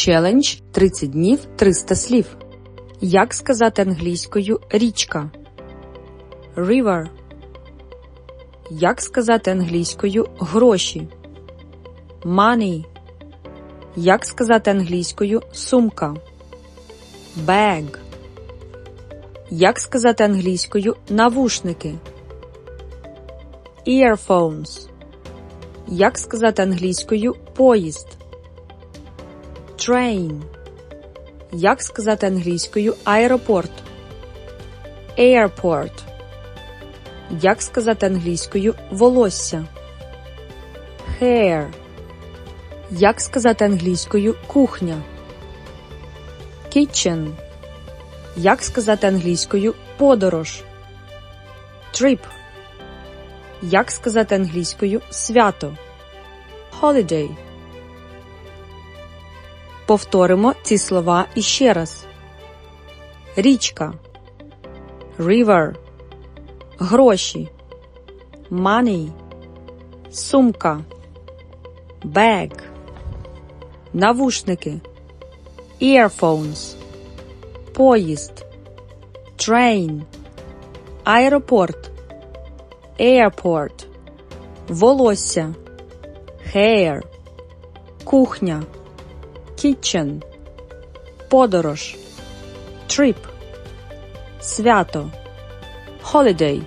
Челендж 30 днів 300 слів. Як сказати англійською річка? River. Як сказати англійською гроші? Money. Як сказати англійською сумка? Bag. Як сказати англійською навушники? Earphones. Як сказати англійською поїзд? Train. Як сказати англійською аеропорт? Airport. Як сказати англійською волосся? Hair. Як сказати англійською кухня? Kitchen. Як сказати англійською подорож? Trip. Як сказати англійською свято? Holiday. Повторимо ці слова іще раз. Річка. River. Гроші. Money. Сумка. Bag. Навушники. Earphones. Поїзд. Train. Аеропорт. Airport. Волосся. Hair. Кухня. Kitchen. Подорож. Trip. Свято. Holiday.